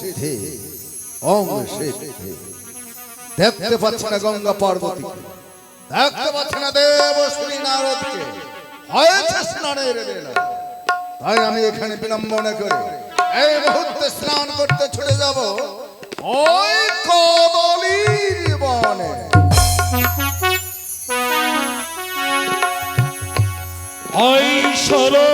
সিদ্ধি ওম সিদ্ধি। দেখতে পাচ্ছি না গঙ্গা পার্বতী দেখতে পাচ্ছি না দেব শ্রী নারদকে। হয়েছে স্নানের বেলা। তাই আমি এখানে বিলম্বনা করে এই মুহূর্তে স্নান করতে ছুটে যাব ওই কদলির বনে। ওই সরগ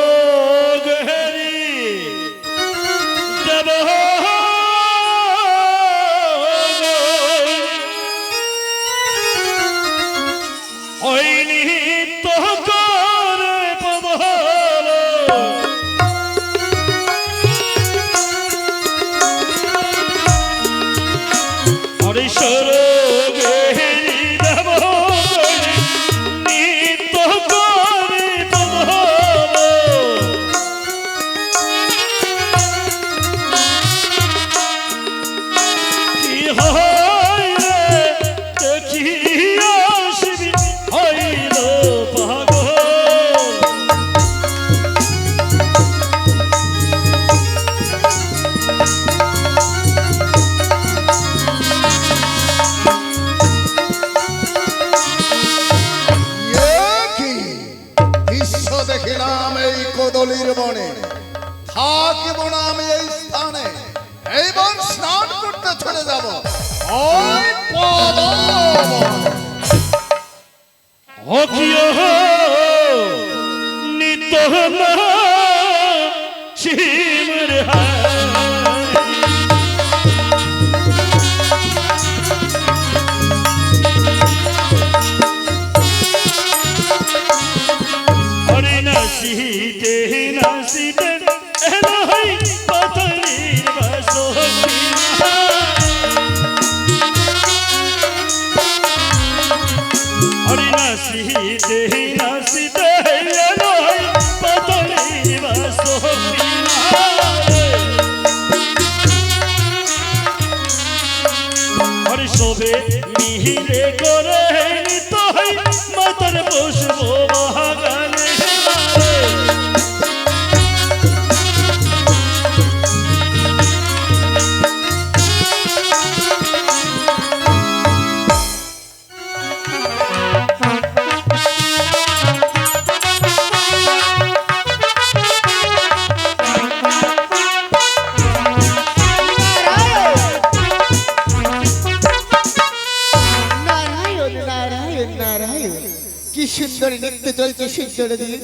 সুন্দর নৃত্য চলছে সুন্দর দিয়ে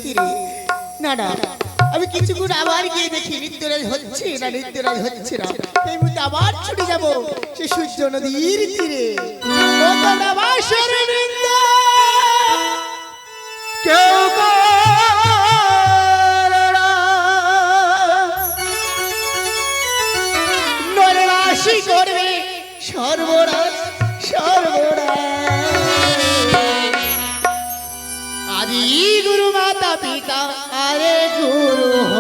না না আমি কিছুক্ষণ আবার গিয়ে দেখি নৃত্যরাজ হচ্ছে না, নৃত্যরাজ হচ্ছে না। এই মুহূর্তে আবার ছুটে যাব সে সূর্য নদীর তীরে। কেউ করো মাতা পিতা আরে গুরু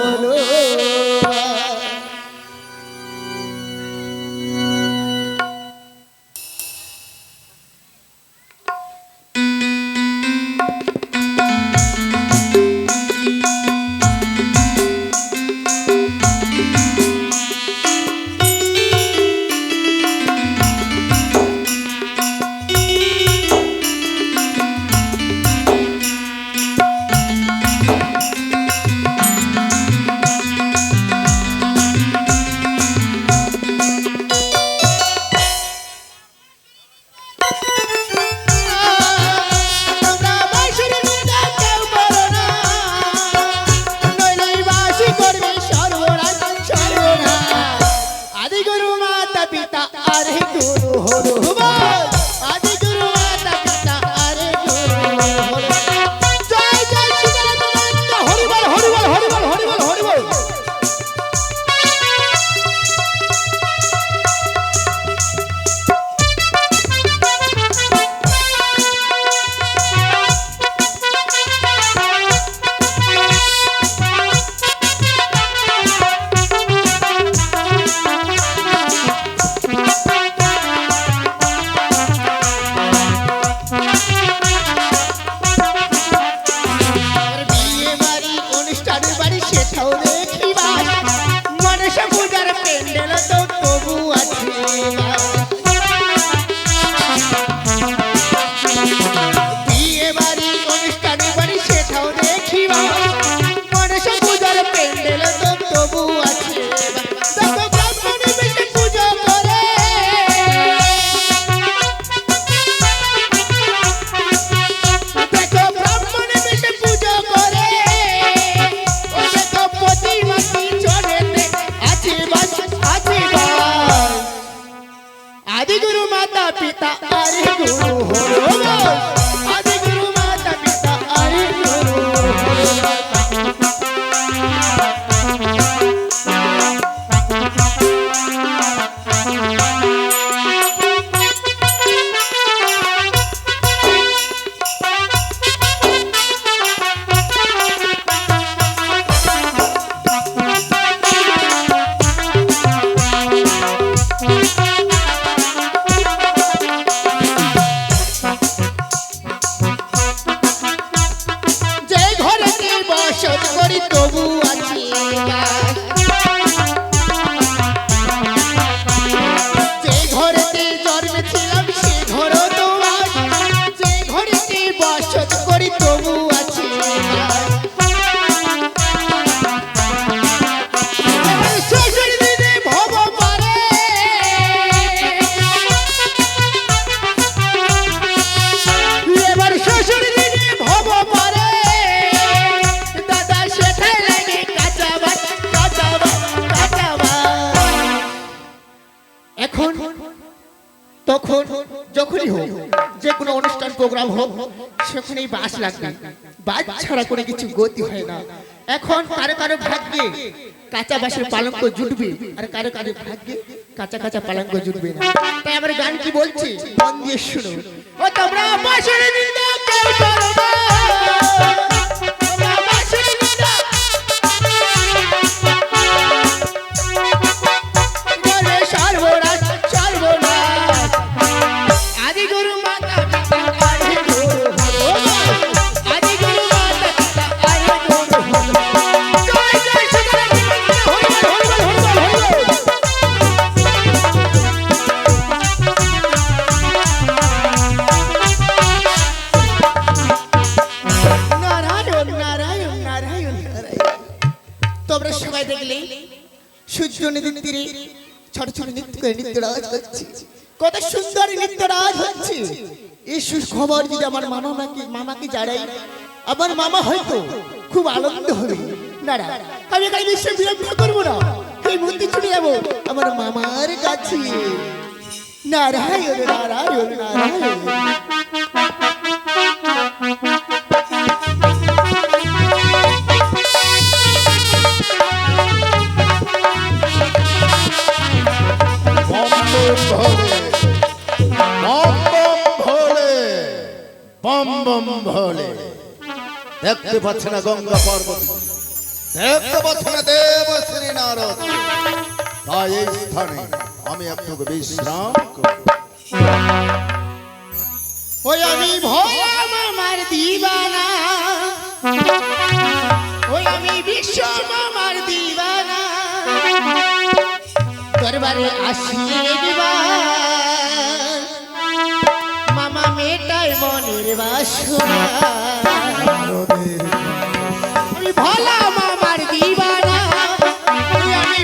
অনুষ্ঠান প্রোগ্রাম হোক, সেখানেই বাস লাগবে। বাস ছাড়া করে কিছু গতি হয় না। এখন কারও কারও ভাগ্যে কাঁচা বাসের পালঙ্ক জুটবে, আর কারও কারও ভাগ্যে কাঁচা কাঁচা পালঙ্ক জুটবে না। তাই আমার গান কি বলছি? মন দিয়ে শুনো। ও তোমরা বাসের নিন্দা করো তোমরা সবাই দেখলে সূর্য নদীর তীরে ছোট ছোট নৃত্য করে নৃত্য রাজ হচ্ছে। কত সুন্দর নৃত্য রাজ হচ্ছে। এই সুখবর যদি আমার মামা মাকে মামাকে জানাই, আমার মামা হয়তো খুব আনন্দ হবে। না না আমি এখানে বিশ্ব বিরক্ত করব না। এই মন্দির চলে যাব আমার মামার কাছে। নারায়ণ নারায়ণ নারায়ণ। বম বম ভোলে দেখতে পাচ্ছে না গঙ্গা পার্বতী। দেখতে পাচ্ছে না দেব শ্রী নারদ। তাই এই স্থানে আমি আপনাকে বিশ্রাম ওই আমি ভোলা মামার দিবানা। ওই আমি বিশ্ব মামার দিবানা। দরবারে আসিয়ে একবার মনের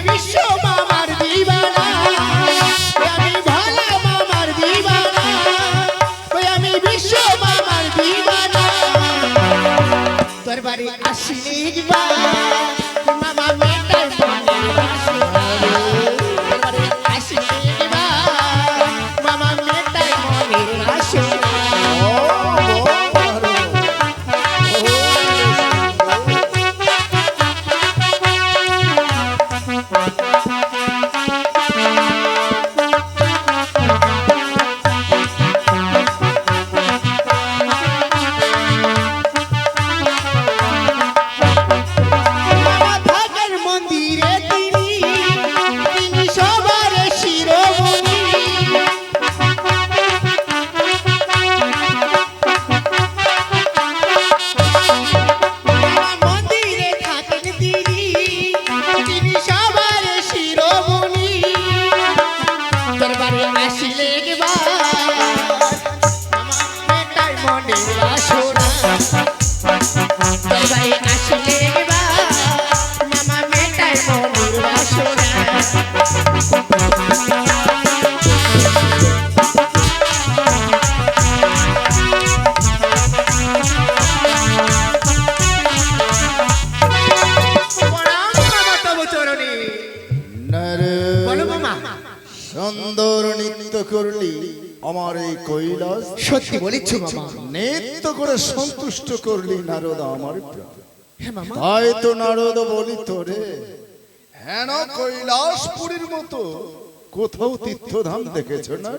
বিশ্ব মামার দিবানা। আমি আমি বিশ্ব মামার দিবানা। দরবারে আসিলে একবার। করে সন্তুষ্ট করলি নারদ আমার তাই তো নারদ বলি তোরে হেন কৈলাসপুরীর মতো কোথাও তীর্থধাম দেখেছ না?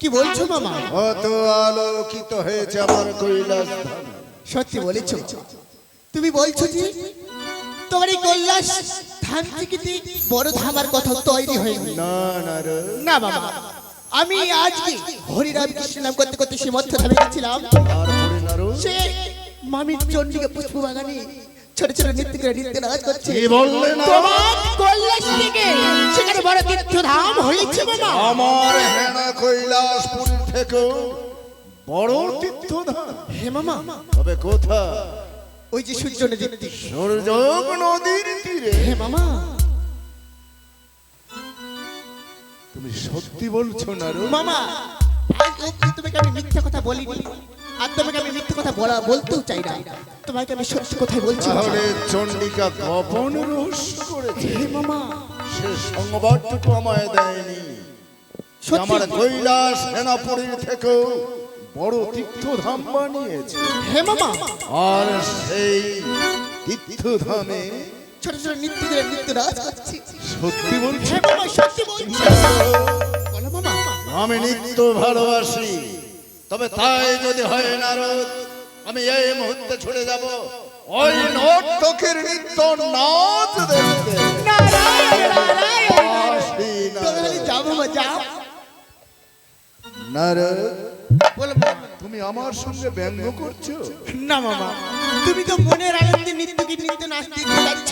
কি বলছো মামা? কত আলোকিত হয়েছে আমার কৈলাস সত্যি বলেছ। তুমি বলছো যে তোমার এই কৈলাস ধান থেকে বড় ধামার কথা তৈরি হয়নি। না নারদ। না বাবা আমি আজকে হরিরাম কৃষ্ণ নাম করতে করতে সে মধ্য ধামে গেছিলাম। নারদ সে চন্ডিকা পুষ্প বাগানে ছোট ছোট নৃত্য করে নৃত্য নাচ করছে। কি তোমার কৈলাস থেকে সেখানে বড় তীর্থধাম হয়েছে বাবা আমার হেনা কৈলাসপুরীর থেকেও বড় তীর্থধাম। হে মামা। তবে কোথা? ওই যে সূর্য নদীর সূর্য নদীর তীরে। হে মামা। তুমি সত্যি বলছো না রো মামা অবধি তোমাকে আমি মিথ্যা কথা বলিনি। আর তোমাকে আমি মিথ্যা কথা বলা বলতেও চাই না। তোমাকে আমি সত্যি কথাই বলছি। তাহলে চন্ডিকা গোপন রহস্য করেছে। হে মামা। সে সংবাদটুকু আমায় দেয়নি। আমার কৈলাস সেনাপুরীর থেকেও বড় তীর্থধাম বানিয়েছে। হে মামা। আর সেই তীর্থধামে ছোট ছোট নৃত্য করে নৃত্য করছি সত্যি বলছি? হে মামা সত্যি বলছি। বলো মামা। আমি নিত্য ভালোবাসি। তবে তাই যদি হয় নারদ আমি এই মুহূর্তে ছুড়ে যাব। ওই নর্তকের নৃত্য নাচ দেখতে। নারায়ণ নারায়ণ আসি তুমি আমার সঙ্গে ব্যঙ্গ করছ? না মামা তুমি তো মনের আনন্দে নৃত্য কি নৃত্য নাচ দেখতে যাচ্ছ।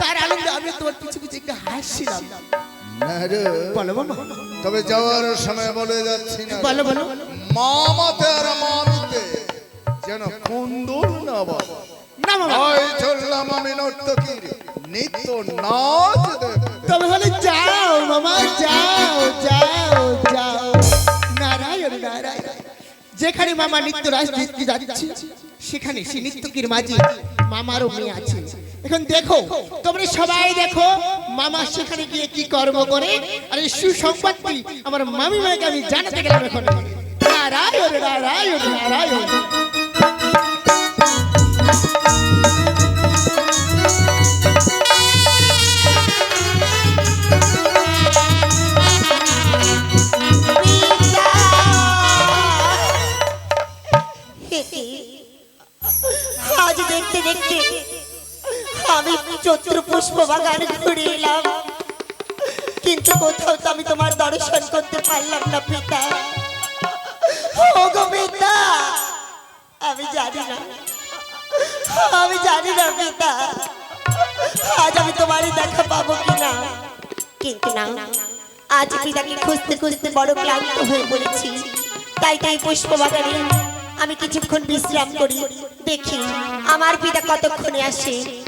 তার আনন্দে আমি তোমার পিছু পিছু একটু হাসছিলাম। বলো তবে যাওয়ার সময় বলে যাচ্ছি না বলো বলো। মামাতে আর মামিতে যেন না বাবা চললাম আমি নর্তকীর নিত্য নাচ তবে হলে যাও মামা যাও যাও যাও। নারায়ণ নারায়ণ। যেখানে মামা নিত্য রাজ যাচ্ছে সেখানে সে নিত্যকির মাঝে মামারও মেয়ে আছে। এখন দেখো, তোমরা সবাই দেখো, মামা সেখানে গিয়ে কি কর্ম করে? আর এই সুসংবাদটি আমার মামি মাকে আমি জানাতে গেলাম এখন। আজ দেখতে দেখতে আমি চৈত্র পুষ্প বাগান ঘুরে এলাম কিন্তু কোথাও তো আমি তোমার দর্শন করতে পারলাম না, পিতা। পিতা, আমি জানি না। আমি জানি না, পিতা। আজ আমি তোমারই দেখা পাবো কিনা? কিন্তু না। আজ পিতাকে খুঁজতে খুঁজতে বড় ক্লান্ত হয়ে পড়েছি। তাই তাই পুষ্প বাগানে আমি কিছুক্ষণ বিশ্রাম করি, দেখি আমার পিতা কতক্ষণে আসে।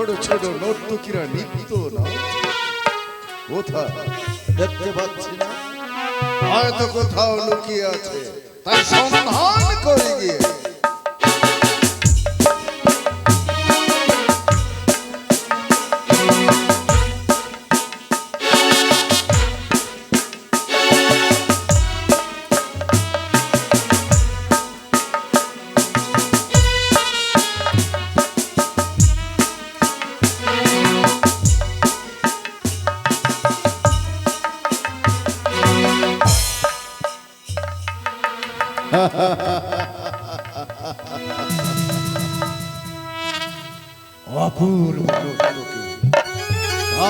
ছোট ছোট নর্তকীরা নিত্য না। কোথা দেখতে পাচ্ছি না। হয়তো কোথাও লুকিয়ে আছে। তাই সন্ধান করে গিয়ে। অপূর্ব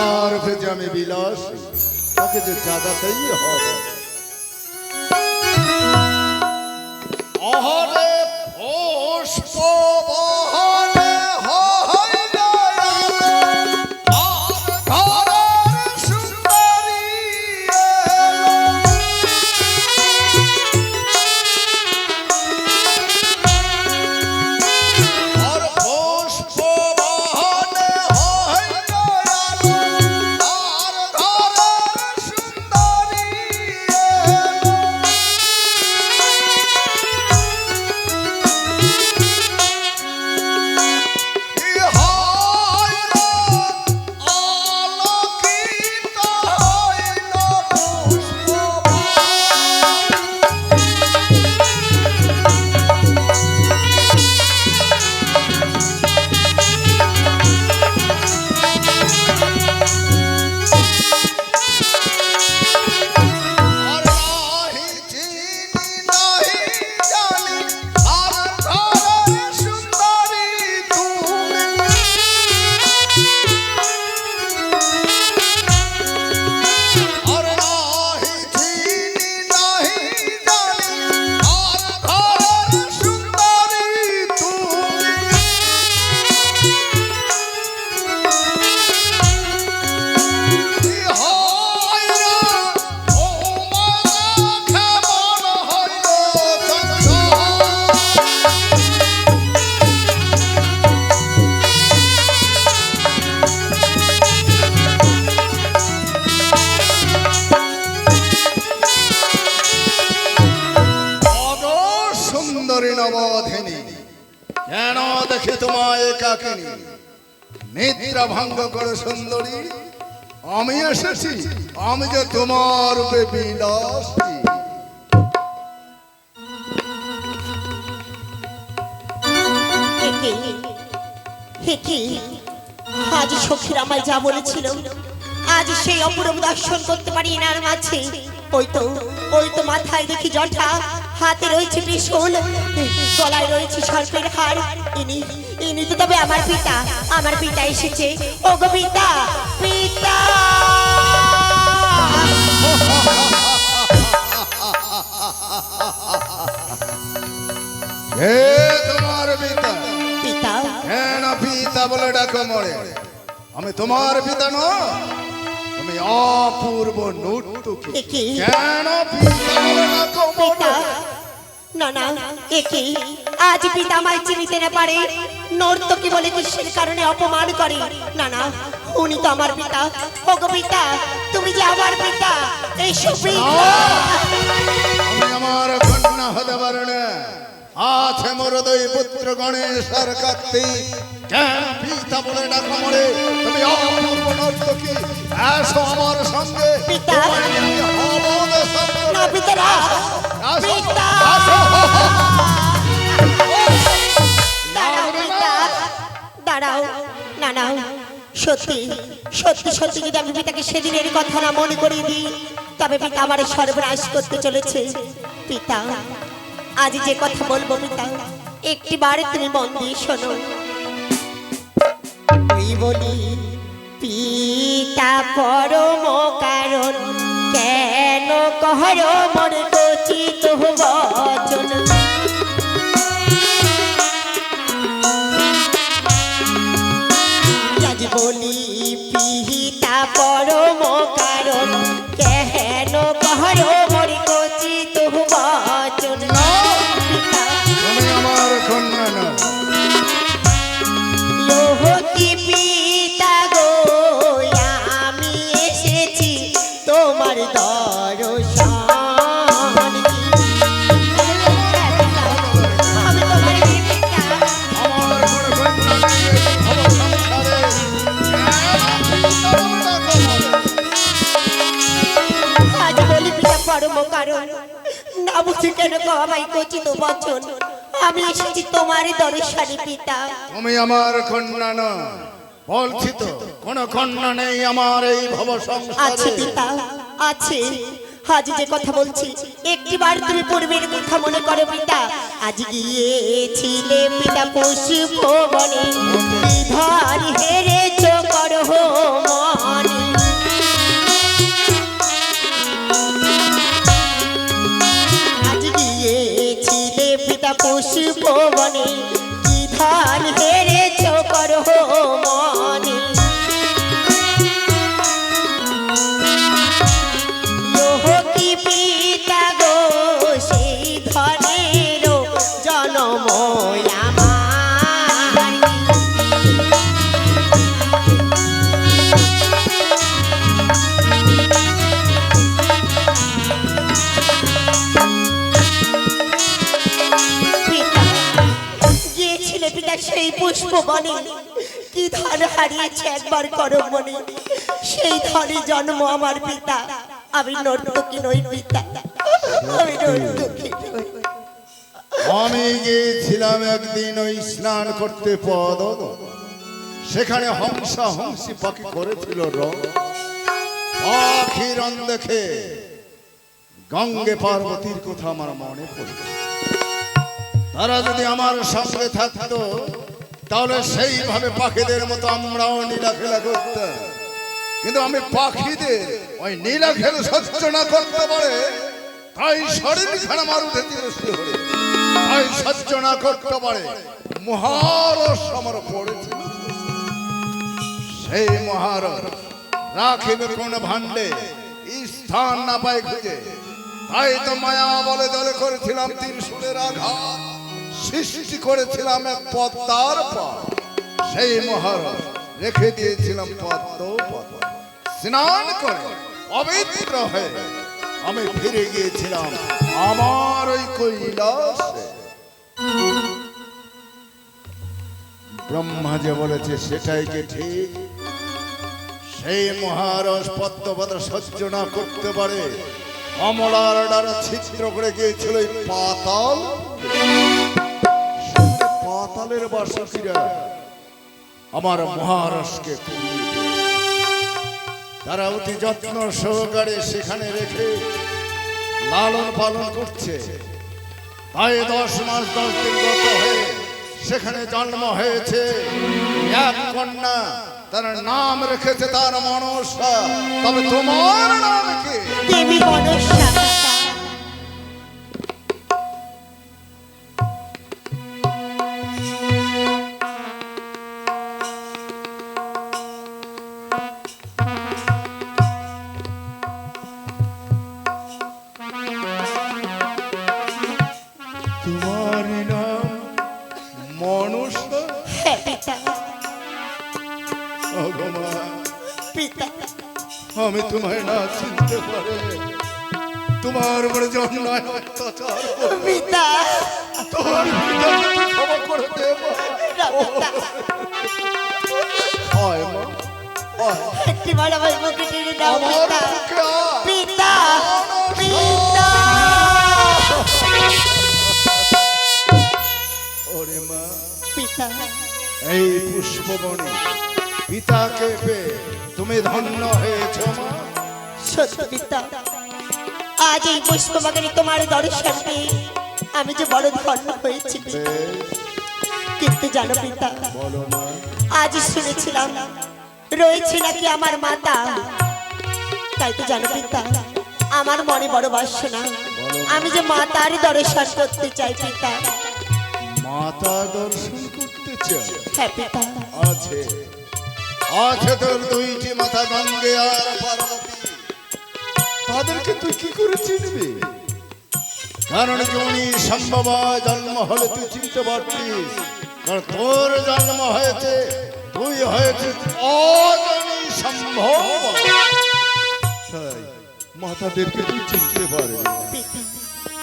আর আমি বিলাস তাকে যে জাগাতেই হবে। ভঙ্গ করে সুন্দরী। আমি এসেছি, আমি যে তোমার আজ সখীর আমায় যা বলেছিল, আজ সেই অপূর্ব দর্শন করতে পারি এনার মাঝে। ওই তো ওই তো মাথায় দেখি জটা হাতে রয়েছে ত্রিশূল গলায় রয়েছে সর্পের হার। ইনি ইনি তো তবে আমার পিতা আমার পিতা এসেছে। ও গো পিতা পিতা! হে তোমার পিতা। পিতা? কেন পিতা বলে ডাকো মরে। আমি তোমার পিতা নয়। তুমি অপূর্ব নর্তকী। কেন না না একে। আজ পিতা আমায় চিনিতে না পারে নর্তকী বলে কিসের কারণে অপমান করে? না না উনি তো আমার পিতা। ওগো পিতা তুমি যে আমার পিতা এই সুপিতা আমি আমার কন্যা হতে পারে না আছে মোর দুই পুত্র গণেশের কার্তি কেন পিতা বলে ডাকো মরে তুমি অপূর্ব নর্তকী আমার সঙ্গে। পিতা। দেশান্তরে। না পিতা। দাঁড়াও পিতা। দাঁড়াও না না সত্যি সত্যি সত্যি যদি আমি পিতাকে সেদিনের কথা না মনে করিয়ে দিই তবে পিতা আমার সর্বনাশ করতে চলেছে। পিতা আজ যে কথা বলব পিতা একটি বারে তুমি মন দিয়ে শোনো। বলি পিতা পরম কারণ কেন কহর মন আমায় কচিত বচন। আমি এসেছি তোমার দর্শনে পিতা। তুমি আমার কন্যা না বলছি তো কোন কন্যা নেই আমার এই ভব আছে পিতা আছে। আজ যে কথা বলছি একটিবার তুমি পূর্বের কথা মনে করো পিতা। আজ গিয়েছিলে পিতা পুষ্প বনে ধর হেরেছ করো মনে। পুষ্প কি ধন হারিয়েছে একবার মনে? সেই ধনে জন্ম আমার পিতা। আমি নর্তকী নই পিতা। আমি আমি গিয়েছিলাম একদিন ওই স্নান করতে পদ। সেখানে হংসা হংসি পাখি করেছিল রং। রং দেখে গঙ্গে পার্বতীর কথা আমার মনে পড়ল তারা যদি আমার সঙ্গে থাকতো তাহলে সেইভাবে পাখিদের মতো আমরাও নীলা খেলা করতাম। কিন্তু আমি পাখিদের ওই নীলা খেলা সহ্য না করতে পারে, তাই শরীর আমার উঠে তিরস্ত তাই সহ্য না করতে পারে, মহারস আমার পড়েছিল। সেই মহারস রাখিবে কোন ভান্ডে স্থান না পায় খুঁজে। তাই তো মায়া বলে দলে করেছিলাম ত্রিশূলের আঘাত। সৃষ্টি করেছিলাম এক পদ্মার পর সেই মহারস রেখে দিয়েছিলাম পদ্ম পদ্ম স্নান করে পবিত্র হয়ে আমি ফিরে গিয়েছিলাম আমার ওই কৈলাসে। ব্রহ্মা যে বলেছে সেটাই কি ঠিক? সেই মহারস পদ্মপদ সহ্য না করতে পারে। অমলার ছিদ্র করে গিয়েছিল পাতাল। পাতালের বাসীরা আমার দিল। তারা অতি যত্ন সহকারে সেখানে রেখে লালন পালন করছে। তাই দশ মাস, দশ দিন গত হয়ে সেখানে জন্ম হয়েছে। এক কন্যা, তার নাম রেখেছে তার মনসা। তবে তোমার নাম কি? দেবী মনসা। পিতা। আমি তোমায় না চিনতে পারে তোমার উপরে অত্যাচার পিতা। তোমার তুই ক্ষমা করে দেব। পিতা হয় মা একটি বার আমার মুখে টেনে দাও পিতা। পিতা পিতা। ওরে মা পিতা। এই পুষ্পবনে পিতাকে পেয়ে তুমি ধন্য হয়েছ সত্য পিতা আজ এই পুষ্প বাগানে তোমার দর্শন পেয়ে আমি যে বড় ধন্য হয়েছি কিন্তু জানো পিতা আজ শুনেছিলাম রয়েছে নাকি আমার মাতা। তাই তো জানো পিতা আমার মনে বড় বাসনা। আমি যে মাতার দর্শন করতে চাই পিতা। মাতা দর্শন করতে চাও হ্যাঁ পিতা। আছে। আছে তোর দুইটি মাথা গঙ্গে আর পার্বতী তাদেরকে তুই কি করে চিনবি কারণ জনি সম্ভব জন্ম হলে তুই চিনতে পারতিস কারণ তোর জন্ম হয়েছে তুই হয়েছে অজনী সম্ভব মাতাদেরকে তুই চিনতে। পিতা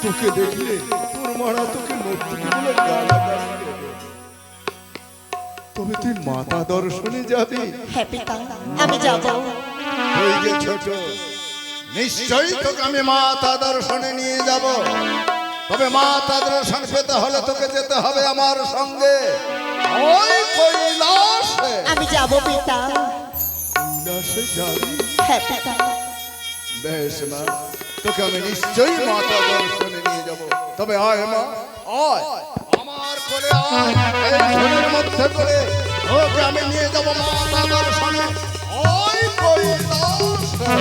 তোকে দেখলে তোর মারা তোকে নর্তকী বলে দেবে। তবে তুই মাতা দর্শনে যাবি হ্যাঁ পিতা আমি যাব। ওই যে ছোট নিশ্চয়ই তোকে আমি মাতা দর্শনে নিয়ে যাব। তবে মাতা দর্শন পেতে হলে তোকে যেতে হবে আমার সঙ্গে। ওই কৈলাসে। আমি যাব পিতা। কৈলাসে যাবি? হ্যাঁ পিতা। বেশ মা তোকে আমি নিশ্চয়ই মাতা দর্শনে নিয়ে যাব। তবে আয় মা আয়। আয় এই ঝোলের মধ্যে করে ওকে আমি নিয়ে যাব মাতা দর্শনে ওই কৈলাসে